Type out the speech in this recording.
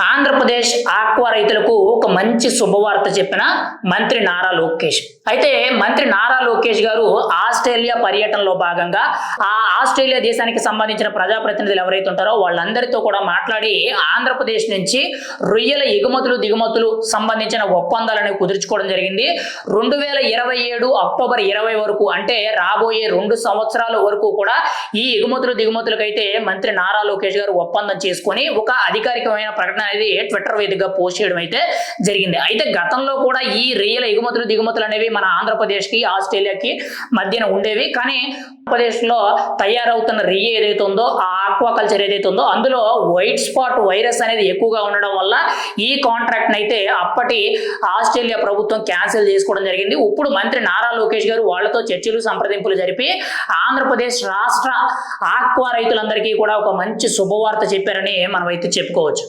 Andhra Pradesh aqua రైతులకు ఒక మంచి శుభవార్త చెప్పిన మంత్రి నారా లోకేష్. అయితే మంత్రి నారా లోకేష్ గారు ఆస్ట్రేలియా పర్యటనలో భాగంగా ఆ ఆస్ట్రేలియా దేశానికి సంబంధించిన ప్రజాప్రతినిధులు ఎవరైతే ఉంటారో వాళ్ళందరితో కూడా మాట్లాడి ఆంధ్రప్రదేశ్ నుంచి రొయ్యల ఎగుమతులు దిగుమతులు సంబంధించిన ఒప్పందాలను కుదుర్చుకోవడం జరిగింది. రెండు వేల ఇరవై ఏడు అక్టోబర్ ఇరవై వరకు అంటే రాబోయే రెండు సంవత్సరాల వరకు కూడా ఈ ఎగుమతులు దిగుమతులకైతే మంత్రి నారా లోకేష్ గారు ఒప్పందం చేసుకొని ఒక అధికారికమైన ప్రకటన అనేది ట్విట్టర్ వేదికగా పోస్ట్ చేయడం అయితే జరిగింది. అయితే గతంలో కూడా ఈ రియల్ ఎగుమతులు దిగుమతులు అనేవి మన ఆంధ్రప్రదేశ్కి ఆస్ట్రేలియాకి మధ్యన ఉండేవి. కానీ ఆంధ్రప్రదేశ్లో తయారవుతున్న రియ్య ఏదైతే ఉందో ఆ ఆక్వాకల్చర్ ఏదైతే ఉందో అందులో వైట్ స్పాట్ వైరస్ అనేది ఎక్కువగా ఉండడం వల్ల ఈ కాంట్రాక్ట్ అయితే అప్పటి ఆస్ట్రేలియా ప్రభుత్వం క్యాన్సిల్ చేసుకోవడం జరిగింది. ఇప్పుడు మంత్రి నారా లోకేష్ గారు వాళ్ళతో చర్చలు సంప్రదింపులు జరిపి ఆంధ్రప్రదేశ్ రాష్ట్ర ఆక్వా రైతులందరికీ కూడా ఒక మంచి శుభవార్త చెప్పారని మనం అయితే చెప్పుకోవచ్చు.